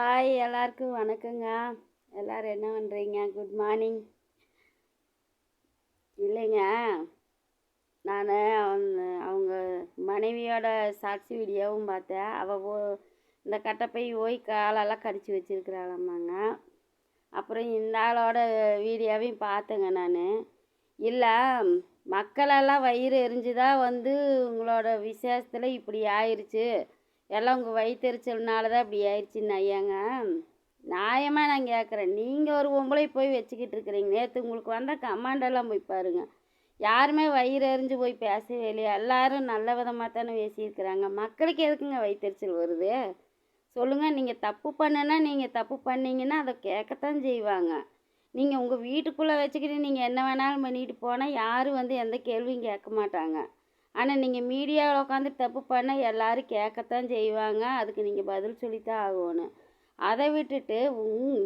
Hi எல்லாருக்கும் வணக்கங்க. எல்லாரும் என்ன பண்ணுறீங்க குட் மார்னிங் இல்லைங்க. நான் அவங்க அவங்க மனைவியோட சாட்சி வீடியோவும் பார்த்தேன். அவள் ஓ இந்த கட்டப்பை ஓய் காலெல்லாம் கடிச்சு வச்சிருக்கிறாளம்மாங்க அப்புறம் இந்த ஆளோட வீடியோவையும் பார்த்தேங்க நான். இல்லை மக்களெல்லாம் வயிறு எரிஞ்சுதான் வந்து உங்களோட விசேஷத்தில் இப்படி ஆயிடுச்சு எல்லாம் உங்கள் வயிற்றுச்சல்னால தான் இப்படி ஆயிடுச்சுன்னு ஐயாங்க. நியாயமாக நான் கேட்குறேன் நீங்கள் ஒரு பொம்பளை போய் வச்சுக்கிட்டு இருக்கிறீங்க. நேற்று உங்களுக்கு வந்த கமாண்டெல்லாம் போய் பாருங்கள் யாருமே வயிறு எறிஞ்சு போய் பேசவே இல்லையா. எல்லாரும் நல்ல விதமாக தானே பேசியிருக்கிறாங்க. மக்களுக்கு எதுக்குங்க வயிற்றுச்சல் வருது? சொல்லுங்கள் நீங்கள் தப்பு பண்ணுனா நீங்கள் தப்பு பண்ணீங்கன்னா அதை கேட்கத்தான் செய்வாங்க. நீங்கள் உங்கள் வீட்டுக்குள்ளே வச்சுக்கிட்டு நீங்கள் என்ன வேணாலும் பண்ணிட்டு போனால் யாரும் வந்து எந்த கேள்வியும் கேட்க மாட்டாங்க. ஆனால் நீங்கள் மீடியாவில் உட்காந்து தப்பு பண்ணால் எல்லோரும் கேட்கத்தான் செய்வாங்க. அதுக்கு நீங்கள் பதில் சொல்லித்தான் ஆகணும். அதை விட்டுட்டு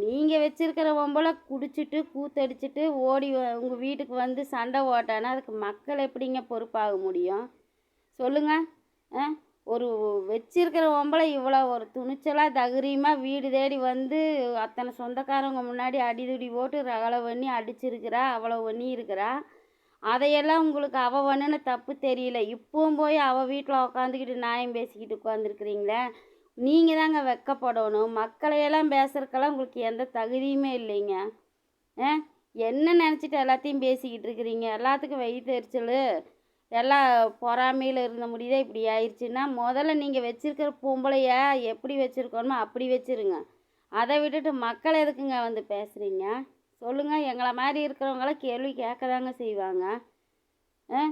நீங்கள் வச்சுருக்கிற பொம்பளை குடிச்சிட்டு கூத்தடிச்சிட்டு ஓடி உங்கள் வீட்டுக்கு வந்து சண்டை ஓட்டானா அதுக்கு மக்கள் எப்படிங்க பொறுப்பாக முடியும்? சொல்லுங்கள் ஆ? ஒரு வச்சிருக்கிற பொம்பளை இவ்வளோ ஒரு துணிச்சலாக தைரியமாக வீடு தேடி வந்து அத்தனை சொந்தக்காரங்க முன்னாடி அடிதுடி போட்டு ரகலை பண்ணி அடிச்சிருக்கிறா அவ்வளோ பண்ணி இருக்கிறா. அதையெல்லாம் உங்களுக்கு அவள் பண்ணுன தப்பு தெரியல. இப்போவும் போய் அவள் வீட்டில் உட்காந்துக்கிட்டு நியாயம் பேசிக்கிட்டு உட்காந்துருக்குறீங்களே நீங்கள் தாங்க வெக்கப்படணும். மக்களையெல்லாம் பேசுறதுக்கெல்லாம் உங்களுக்கு எந்த தகுதியுமே இல்லைங்க. ஆ? என்ன நினச்சிட்டு எல்லாத்தையும் பேசிக்கிட்டு இருக்கிறீங்க? எல்லாத்துக்கும் வயிற்றுச்சல் எல்லாம் பொறாமையில் இருந்த முடியுதே இப்படி ஆயிடுச்சுன்னா முதல்ல நீங்கள் வச்சுருக்கிற பொம்பளைய எப்படி வச்சுருக்கணுமோ அப்படி வச்சுருங்க. அதை விட்டுட்டு மக்கள் எதுக்குங்க வந்து பேசுகிறீங்க சொல்லுங்கள் எங்களை மாதிரி இருக்கிறவங்களாம் கேள்வி கேட்க தாங்க செய்வாங்க. ஆ?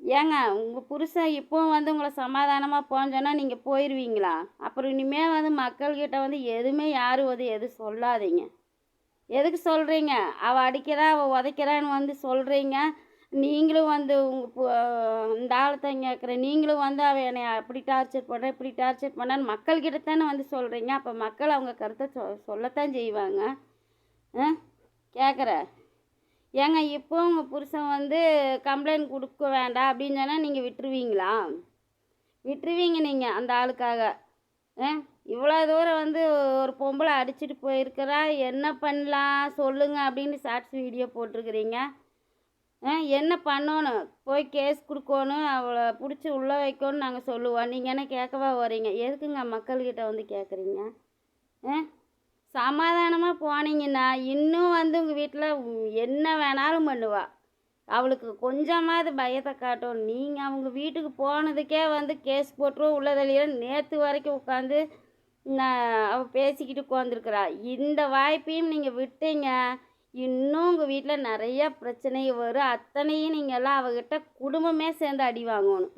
ஏங்க உங்கள் புருஷன் இப்போ வந்து உங்களை சமாதானமாக போஞ்சோன்னா நீங்கள் போயிடுவீங்களா அப்புறம் இனிமேல் வந்து மக்கள்கிட்ட வந்து எதுவுமே யாரும் வந்து எதுவும் சொல்லாதீங்க. எதுக்கு சொல்கிறீங்க அவள் அடிக்கிறா அவள் உதைக்கிறான்னு வந்து சொல்கிறீங்க நீங்களும் வந்து உங்கள் இந்த ஆழத்தை கேட்குற நீங்களும் வந்து அவள் என்னை அப்படி டார்ச்சர் பண்ணுறேன் இப்படி டார்ச்சர் பண்ணான்னு மக்கள்கிட்ட தானே வந்து சொல்கிறீங்க அப்போ மக்கள் அவங்க கருத்தை சொ சொல்லத்தான் செய்வாங்க. ஆ? கேட்குற ஏங்க இப்போ உங்கள் புருஷன் வந்து கம்ப்ளைண்ட் கொடுக்க வேண்டாம் அப்படின்னு சொன்னால் நீங்கள் விட்டுருவீங்களா? விட்டுருவீங்க நீங்கள் அந்த ஆளுக்காக. ஆ? இவ்வளோ தூரம் வந்து ஒரு பொம்பளை அடிச்சிட்டு போயிருக்கிறா. என்ன பண்ணலாம்? சொல்லுங்கள் அப்படின்னு ஷார்ட்ஸ் வீடியோ போட்டிருக்கிறீங்க. ஆ? என்ன பண்ணணும்? போய் கேஸ் கொடுக்கணும். அவளை பிடிச்சி உள்ளே வைக்கணும்னு நாங்கள் சொல்லுவோம். நீங்கள் என்ன கேட்கவா வரீங்க எதுக்குங்க மக்கள்கிட்ட வந்து கேட்குறீங்க ஆ? சமாதானமாக போனீங்கன்னா இன்னும் வந்து உங்கள் வீட்டில் என்ன வேணாலும் பண்ணுவா. அவளுக்கு கொஞ்சமாவது பயத்தை காட்டும். நீங்கள் அவங்க வீட்டுக்கு போனதுக்கே வந்து கேஸ் போட்டுருவோம் உள்ளதழியில் நேற்று வரைக்கும் உட்காந்து நான் அவள் பேசிக்கிட்டு உட்காந்துருக்குறா இந்த வாய்ப்பையும் நீங்கள் விட்டீங்க இன்னும் உங்கள் வீட்டில் நிறையா பிரச்சனை வரும். அத்தனையும் நீங்கள் எல்லாம் அவகிட்ட குடும்பமே சேர்ந்து அடி வாங்கணும்.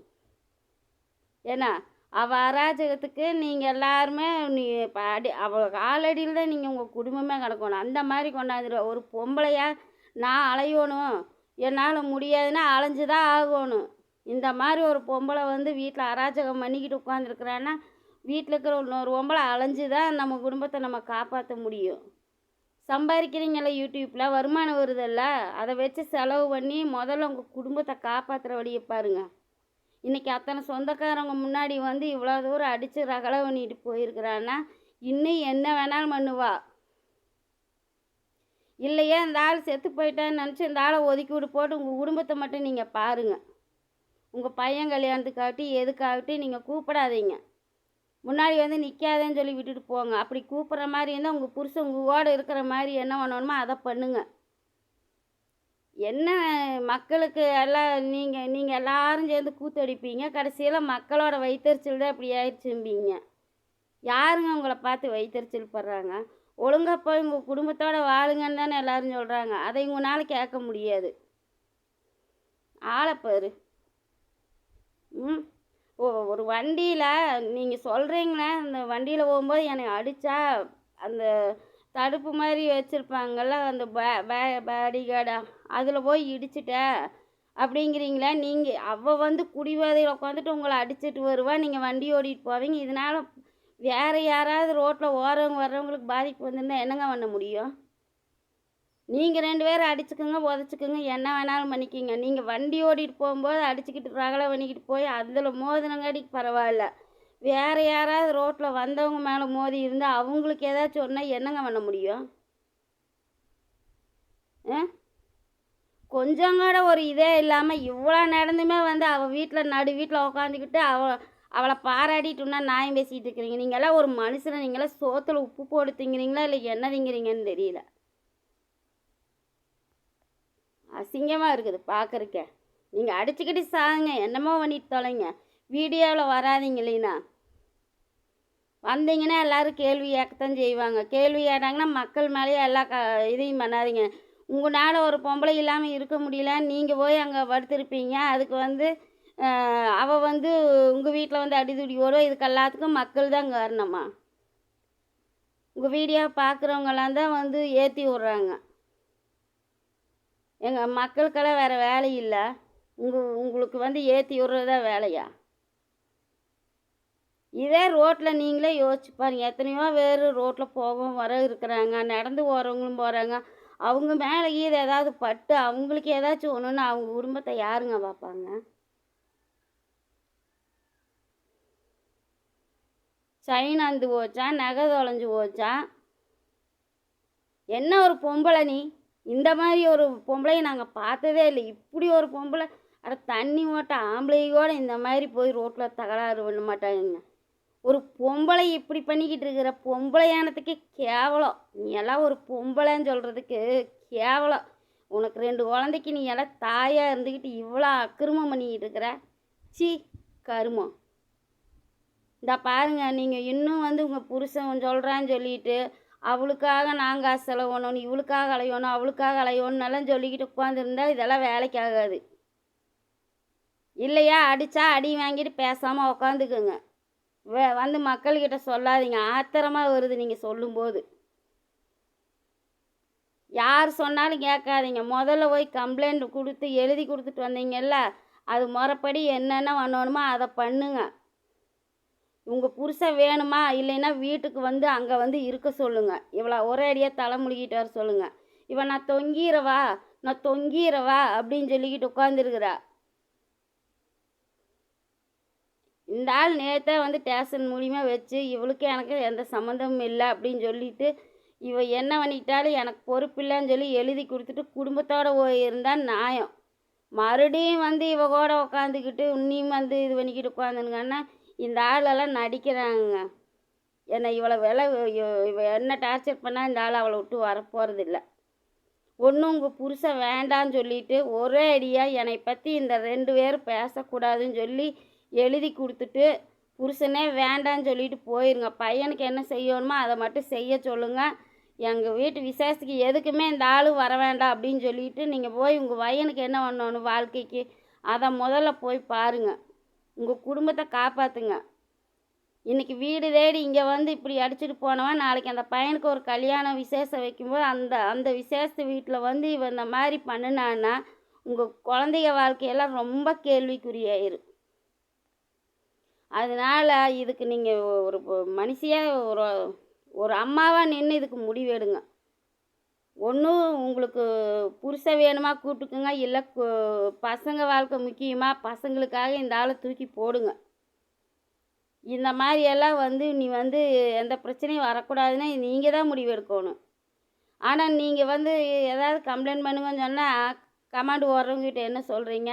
ஏன்னா அவள் அராஜகத்துக்கு நீங்கள் எல்லாருமே நீ இப்போ அடி அவள் காலடியில் தான் நீங்கள் உங்கள் குடும்பமே கிடக்கணும். அந்த மாதிரி கொண்டாந்துருவா ஒரு பொம்பளையா நான் அலையணும். என்னால் முடியாதுன்னா அலைஞ்சு தான் ஆகணும். இந்த மாதிரி ஒரு பொம்பளை வந்து வீட்டில் அராஜகம் பண்ணிக்கிட்டு உட்காந்துருக்குறான்னா வீட்டில் இருக்கிற இன்னொரு பொம்பளை அலைஞ்சு தான் நம்ம குடும்பத்தை நம்ம காப்பாற்ற முடியும். சம்பாதிக்கிறீங்கள யூடியூப்பில் வருமானம் வருதில்ல? அதை வச்சு செலவு பண்ணி முதல்ல உங்கள் குடும்பத்தை காப்பாற்றுற வழியை பாருங்கள் இன்றைக்கி அத்தனை சொந்தக்காரங்க முன்னாடி வந்து இவ்வளோ தூரம் அடித்து ரகலை பண்ணிட்டு போயிருக்கிறான்னா இன்னும் என்ன வேணாலும் பண்ணுவா? இல்லையே? இந்த ஆள் செத்து போயிட்டான்னு நினச்சி இந்த ஆளை ஒதுக்கி விட்டு போட்டு உங்கள் குடும்பத்தை மட்டும் நீங்கள் பாருங்கள் உங்கள் பையன் கல்யாணத்துக்காகட்டி எதுக்காகட்டி நீங்கள் கூப்பிடாதீங்க. முன்னாடி வந்து நிற்காதேன்னு சொல்லி விட்டுட்டு போங்க. அப்படி கூப்பிட்ற மாதிரி இருந்தால் உங்கள் புருஷன் உங்களோட இருக்கிற மாதிரி என்ன பண்ணணுமோ அதை பண்ணுங்கள் என்ன மக்களுக்கு எல்லாம் நீங்கள் நீங்கள் எல்லாரும் சேர்ந்து கூத்தடிப்பீங்க? கடைசியில் மக்களோட வைத்தறிச்சல் தான் இப்படி ஆயிடுச்சும்பீங்க. யாருங்க உங்களை பார்த்து வைத்தறிச்சல் படுறாங்க? ஒழுங்காக போய் உங்கள் குடும்பத்தோடு வாழுங்கன்னு தானே எல்லாரும் சொல்கிறாங்க அதை உங்களால் கேட்க முடியாது. ஆளப்பாரு ம். ஓ ஒரு வண்டியில் நீங்கள் சொல்கிறீங்களே அந்த வண்டியில் போகும்போது என்னை அடித்தா அந்த தடுப்பு மாதிரி வச்சுருப்பாங்கள்ல அந்த பே பே பேடிகார்டாக அதில் போய் இடிச்சிட்ட. அப்படிங்கிறீங்களா நீங்கள் அவள் வந்து குடிவாதையில் உட்காந்துட்டு உங்களை அடிச்சிட்டு வருவா. நீங்கள் வண்டி ஓடிட்டு போவீங்க. இதனால் வேறு யாராவது ரோட்டில் ஓரவங்க வர்றவங்களுக்கு பாதிப்பு வந்திருந்தால் என்னங்க பண்ண முடியும்? நீங்கள் ரெண்டு பேரும் அடிச்சுக்கோங்க உதச்சிக்கோங்க என்ன வேணாலும் பண்ணிக்கிங்க. நீங்கள் வண்டி ஓடிட்டு போகும்போது அடிச்சுக்கிட்டு ரகலை பண்ணிக்கிட்டு போய் அதில் மோதினங்காட்டிக்கு பரவாயில்ல. வேறு யாராவது ரோட்டில் வந்தவங்க மேலே மோதி இருந்தால் அவங்களுக்கு ஏதாச்சும் சொன்னால் என்னங்க பண்ண முடியும்? ஆ? கொஞ்சம் கூட ஒரு இதே இல்லாமல் இவ்வளோ நடந்துமே வந்து அவள் வீட்டில் நடு வீட்டில் உக்காந்துக்கிட்டு அவ அவளை பாராட்டிட்டுன்னா நியாயம் பேசிகிட்டு இருக்கிறீங்க. நீங்களாம் ஒரு மனுஷனை நீங்களாம் சோத்தில் உப்பு போட்டு திங்கிறீங்களா இல்லை என்ன திங்கிறீங்கன்னு தெரியல. அசிங்கமாக இருக்குது பார்க்குறக்க நீங்கள் அடிச்சுக்கிட்டு சாகுங்க. என்னமோ பண்ணிட்டு தொலைங்க. வீடியோவில் வராதீங்க இல்லைனா வந்தீங்கன்னா எல்லாரும் கேள்வி ஏக்கத்தான் செய்வாங்க. கேள்வி ஏட்டாங்கன்னா மக்கள் மேலேயே எல்லா க இதையும் பண்ணாதீங்க. உங்களால் ஒரு பொம்பளை இல்லாமல் இருக்க முடியல. நீங்கள் போய் அங்கே படுத்திருப்பீங்க. அதுக்கு வந்து அவள் அவ வந்து உங்கள் வீட்டில் வந்து அடிதுடி ஓடும் இதுக்கு எல்லாத்துக்கும் மக்கள் தான் காரணமா? உங்கள் வீடியோ பார்க்குறவங்களாம் தான் வந்து ஏற்றி விட்றாங்க. எங்கள் மக்களுக்கெல்லாம் வேறு வேலை இல்லை. உங்கள் உங்களுக்கு வந்து ஏற்றி விட்றதா வேலையா? இதே ரோட்டில் நீங்களே யோசிச்சு பாருங்கள் எத்தனையோ பேர் ரோட்டில் போகவும் வர இருக்கிறாங்க. நடந்து போகிறவங்களும் போகிறாங்க அவங்க மேலே கீது ஏதாவது பட்டு அவங்களுக்கு ஏதாச்சும் ஒன்றுன்னு அவங்க குடும்பத்தை யாருங்க பார்ப்பாங்க? சைன் அந்து போச்சா? நகை தொலைஞ்சு போச்சா? என்ன ஒரு பொம்பளை நீ? இந்த மாதிரி ஒரு பொம்பளையை நாங்கள் பார்த்ததே இல்லை. இப்படி ஒரு பொம்பளை. அட தண்ணி ஓட்ட ஆம்பளை கூட இந்த மாதிரி போய் ரோட்டில் தகராறு பண்ண மாட்டாங்க. ஒரு பொம்பளை இப்படி பண்ணிக்கிட்டு இருக்கிற பொம்பளையானதுக்கே கேவலம். நீ எல்லாம் ஒரு பொம்பளைன்னு சொல்கிறதுக்கு கேவலம். உனக்கு ரெண்டு குழந்தைக்கு நீ எல்லாம் தாயாக இருந்துக்கிட்டு இவ்வளோ அக்கிரமம் பண்ணிக்கிட்டு இருக்கிற? சி கருமம். இந்த பாருங்க நீங்கள் இன்னும் வந்து உங்கள் புருஷன் சொல்கிறான்னு சொல்லிட்டு அவளுக்காக நாங்கள் காசு செலவு இவளுக்காக அலையணும் அவளுக்காக அலையணும் எல்லாம் சொல்லிக்கிட்டு உட்காந்துருந்தா இதெல்லாம் வேலைக்கு ஆகாது இல்லையா? அடித்தா அடி வாங்கிட்டு பேசாமல் உக்காந்துக்குங்க. வந்து மக்கள்கிட்ட சொல்லாதீங்க. ஆத்திரமாக வருது நீங்கள் சொல்லும்போது. யார் சொன்னாலும் கேட்காதீங்க. முதல்ல போய் கம்ப்ளைண்ட் கொடுத்து எழுதி கொடுத்துட்டு வந்தீங்கல்ல அது முறைப்படி என்னென்ன பண்ணணுமோ அதை பண்ணுங்க. உங்கள் புருஷன் வேணுமா? இல்லைன்னா வீட்டுக்கு வந்து அங்கே வந்து இருக்க சொல்லுங்கள் இவ்வளோ ஒரே அடியாக தலை முழுகிட்டு வர சொல்லுங்கள் இவன் நான் தொங்கிறவா நான் தொங்கிறவா அப்படின்னு சொல்லிக்கிட்டு உட்காந்துருக்குறா இந்த ஆள் நேற்றே வந்து ஸ்டேஷன் மூலியமாக வச்சு இவளுக்கு எனக்கு எந்த சம்மந்தமும் இல்லை அப்படின்னு சொல்லிட்டு இவ என்ன பண்ணிட்டாலும் எனக்கு பொறுப்பு இல்லைன்னு சொல்லி எழுதி கொடுத்துட்டு குடும்பத்தோடு இருந்தால் நியாயம். மறுபடியும் வந்து இவ கூட உட்காந்துக்கிட்டு உன்னையும் வந்து இது பண்ணிக்கிட்டு உட்காந்துனுங்கன்னா இந்த ஆளெல்லாம் நடிக்கிறாங்க. என்னை இவ்வளோ விலை இவ என்ன டார்ச்சர் பண்ணால் இந்த ஆள் அவளை விட்டு வரப்போகிறதில்ல ஒன்றும் உங்கள் புருஷன் வேண்டான்னு சொல்லிட்டு ஒரே அடியாக என்னை பற்றி இந்த ரெண்டு பேரும் பேசக்கூடாதுன்னு சொல்லி எழுதி கொடுத்துட்டு புருஷனே வேண்டான்னு சொல்லிட்டு போயிருங்க. பையனுக்கு என்ன செய்யணுமோ அதை மட்டும் செய்ய சொல்லுங்கள் எங்கள் வீட்டு விசேஷத்துக்கு எதுக்குமே இந்த ஆள் வர வேண்டாம் அப்படின்னு சொல்லிட்டு நீங்கள் போய் உங்கள் பையனுக்கு என்ன பண்ணணும் வாழ்க்கைக்கு அதை முதல்ல போய் பாருங்கள் உங்கள் குடும்பத்தை காப்பாற்றுங்க இன்றைக்கி வீடு தேடி இங்கே வந்து இப்படி அடிச்சுட்டு போனவன் நாளைக்கு அந்த பையனுக்கு ஒரு கல்யாணம் விசேஷம் வைக்கும்போது அந்த அந்த விசேஷத்து வீட்டில் வந்து இவன் இந்த மாதிரி பண்ணினான்னா உங்கள் குழந்தைங்க வாழ்க்கையெல்லாம் ரொம்ப கேள்விக்குறியாயிரும். அதனால் இதுக்கு நீங்கள் ஒரு மனுஷியாக ஒரு ஒரு அம்மாவாக நின்று இதுக்கு முடிவெடுங்க ஒன்றும் உங்களுக்கு புருஷன் வேணுமா கூப்பிட்டுக்குங்க இல்லை பசங்க வாழ்க்கை முக்கியமாக பசங்களுக்காக இந்த ஆளை தூக்கி போடுங்க. இந்த மாதிரி எல்லாம் வந்து நீ வந்து எந்த பிரச்சனையும் வரக்கூடாதுன்னு நீங்கள் தான் முடிவு எடுக்கணும். ஆனால் நீங்கள் வந்து ஏதாவது கம்ப்ளைண்ட் பண்ணுங்கன்னு சொன்னால் கமாண்டு ஓடுறவங்ககிட்ட என்ன சொல்கிறீங்க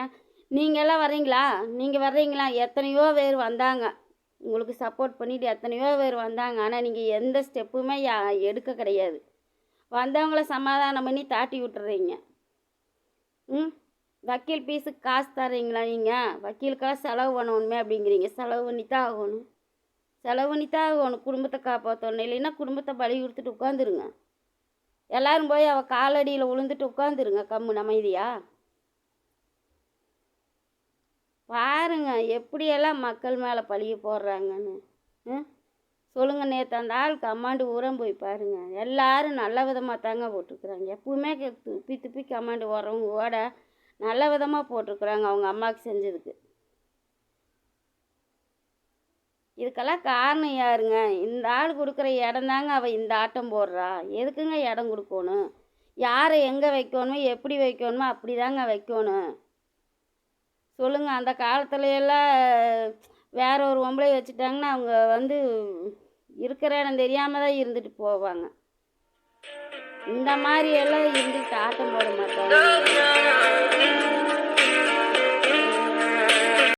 நீங்களாம் வர்றீங்களா? நீங்கள் வர்றீங்களா? எத்தனையோ பேர் வந்தாங்க. உங்களுக்கு சப்போர்ட் பண்ணிட்டு எத்தனையோ பேர் வந்தாங்க. ஆனால் நீங்கள் எந்த ஸ்டெப்புமே யா- எடுக்க கிடையாது. வந்தவங்கள சமாதானம் பண்ணி தாட்டி விட்டுறீங்க. ம்? வக்கீல் ஃபீஸுக்கு காசு தர்றீங்களா நீங்கள் வக்கீலுக்கெல்லாம் செலவு பண்ணணுமே அப்படிங்கிறீங்க. செலவு பண்ணி தான் ஆகணும். செலவு பண்ணி தான் ஆகணும். குடும்பத்தை காப்பாற்றணும் இல்லைன்னா குடும்பத்தை பலி கொடுத்துட்டு உட்காந்துருங்க எல்லோரும் போய் அவள் காலடியில் விழுந்துட்டு உட்காந்துருங்க கம்மு அமைதியா? பாருங்க எப்படியெல்லாம் மக்கள் மேலே பழிய போடுறாங்கன்னு. ம்? சொல்லுங்க நேற்று அந்த ஆள் கமாண்டு ஊரம் போய் பாருங்க. எல்லாரும் நல்ல விதமாக தாங்க போட்டிருக்குறாங்க. எப்பவுமே துப்பி துப்பி கமாண்டு ஓடுறவங்க ஓட நல்ல விதமாக போட்டிருக்குறாங்க அவங்க அம்மாவுக்கு செஞ்சதுக்கு. இதுக்கெல்லாம் காரணம் யாருங்க? இந்த ஆள் கொடுக்குற இடம் தாங்க அவள் இந்த ஆட்டம் போடுறா. எதுக்குங்க இடம் கொடுக்கணும்? யாரை எங்கே வைக்கணுமோ எப்படி வைக்கணுமோ அப்படி தாங்க வைக்கணும். சொல்லுங்கள் அந்த காலத்துல எல்லாம் வேற ஒரு பொம்பளையை வச்சுட்டாங்கன்னா அவங்க வந்து இருக்கிற இடம் தெரியாமல் தான் இருந்துட்டு போவாங்க. இந்த மாதிரி எல்லாம் இருந்துட்டு ஆட்டம் போட மாட்டாங்க.